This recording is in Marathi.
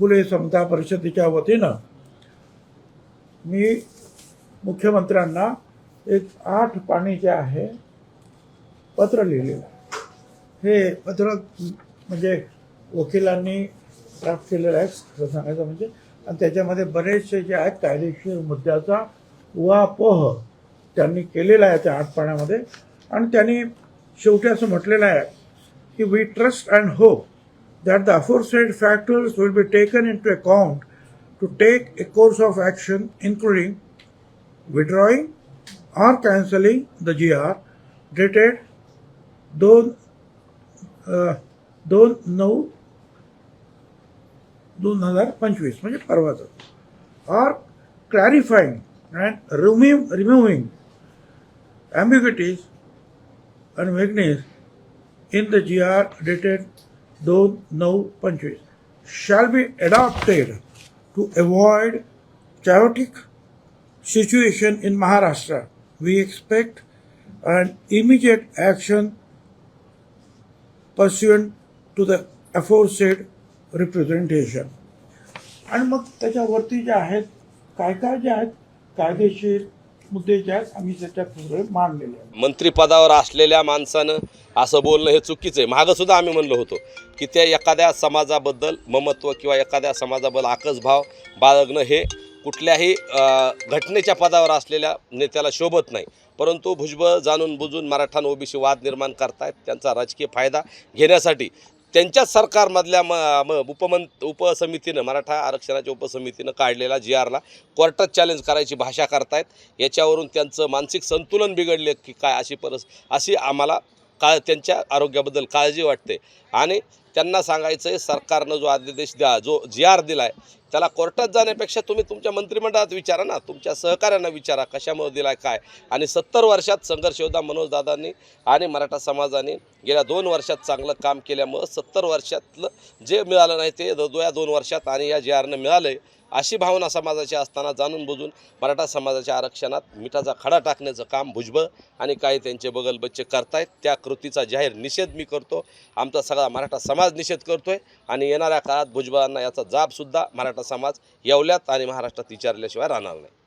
फुले समता परिषदेच्या वतीनं मी मुख्यमंत्र्यांना एक आठ पाणी जे आहे पत्र लिहिलेलं हे पत्र म्हणजे वकिलांनी ड्राफ्ट केलेलं आहे खरं सांगायचं म्हणजे. आणि त्याच्यामध्ये बरेचसे जे आहेत कायदेशीर मुद्द्याचा उहापोह त्यांनी केलेला आहे त्या आठ पाण्यामध्ये. आणि त्यांनी शेवटी असं म्हटलेलं आहे की we trust and hope that the aforesaid factors will be taken into account to take a course of action including withdrawing or cancelling the GR dated दोन अ, दोन नऊ दोन हजार पंचवीस म्हणजे परवाचं or clarifying and remove, removing ambiguities and vagueness in the GR dated दोन नऊ पंचवीस. Shall be adopted to avoid chaotic situation in Maharashtra we expect and immediate action pursuant to the aforesaid representation आणि मग त्याच्यावरती जे आहेत काय काय जे आहेत कायदेशीर मुद्दे जे आहेत आम्ही त्याच्यात सगळे मांडलेले आहेत. मंत्रिपदावर असलेल्या माणसानं असं बोलणं हे चुकीचं आहे. मागं सुद्धा आम्ही म्हणलो होतो की त्या एखाद्या समाजाबद्दल ममत्व किंवा एखाद्या समाजाबद्दल आकसभाव बाळगणं हे कुठल्याही घटनेच्या पदावर असलेल्या नेत्याला शोभत नाही. परंतु भुजबळ जाणून बुजून मराठा ओबीसी वाद निर्माण करतायत. त्यांचा राजकीय फायदा घेण्यासाठी त्यांच्याच सरकारमधल्या म म उपमं उपसमितीनं मराठा आरक्षणाच्या उपसमितीनं काढलेला जी आरला कोर्टात चॅलेंज करायची भाषा करतायत. याच्यावरून त्यांचं मानसिक संतुलन बिघडले की काय अशी परस अशी आम्हाला का त्यांच्या आरोग्याबद्दल काळजी वाटते. आणि त्यांना सांगायचं आहे सरकारनं जो आदेश द्या जो जी आर दिला आहे त्याला कोर्टात जाण्यापेक्षा तुम्ही तुमच्या मंत्रिमंडळात विचारा ना. तुमच्या सहकाऱ्यांना विचारा कशामुळे दिला काय? आणि सत्तर वर्षात संघर्ष योद्धा मनोजदादांनी आणि मराठा समाजाने गेल्या दोन वर्षात चांगलं काम केल्यामुळं सत्तर वर्षातलं जे मिळालं नाही ते या दोन वर्षात आणि या जी आरनं मिळालं आहे अशी भावना समाजाची असताना जाणून बुजून मराठा समाजाच्या आरक्षणात मिठाचा खडा टाकण्याचं काम भुजबळ आणि काही त्यांचे बगल बच्चे करतायत. त्या कृतीचा जाहीर निषेध मी करतो. आमचा सगळा मराठा समाज निषेध करतोय आणि येणाऱ्या काळात भुजबळांना याचा जाबसुद्धा मराठा समाज येवल्यात आणि महाराष्ट्रात विचारल्याशिवाय राहणार नाही.